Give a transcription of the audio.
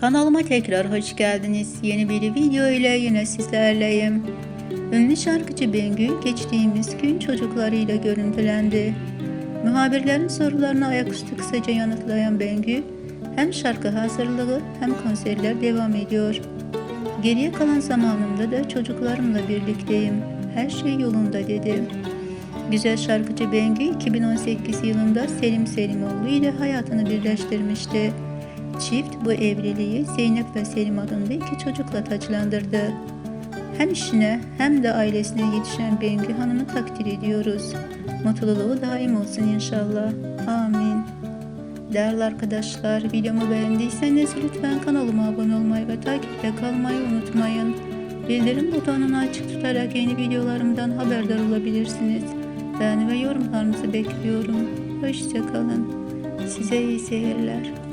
Kanalıma tekrar hoş geldiniz. Yeni bir video ile yine sizlerleyim. Ünlü şarkıcı Bengü geçtiğimiz gün çocuklarıyla görüntülendi. Muhabirlerin sorularına ayaküstü kısaca yanıtlayan Bengü, hem şarkı hazırlığı hem konserler devam ediyor. Geriye kalan zamanımda da çocuklarımla birlikteyim. Her şey yolunda dedi. Güzel şarkıcı Bengü 2018 yılında Selim Selimoğlu ile hayatını birleştirmişti. Çift bu evliliği Zeynep ve Selim adında iki çocukla taçlandırdı. Hem işine hem de ailesine yetişen Bengü Hanım'ı takdir ediyoruz. Mutluluğu daim olsun inşallah. Amin. Değerli arkadaşlar, videomu beğendiyseniz lütfen kanalıma abone olmayı ve takipte kalmayı unutmayın. Bildirim butonunu açık tutarak yeni videolarımdan haberdar olabilirsiniz. Beğeni ve yorumlarınızı bekliyorum. Hoşçakalın. Size iyi seyirler.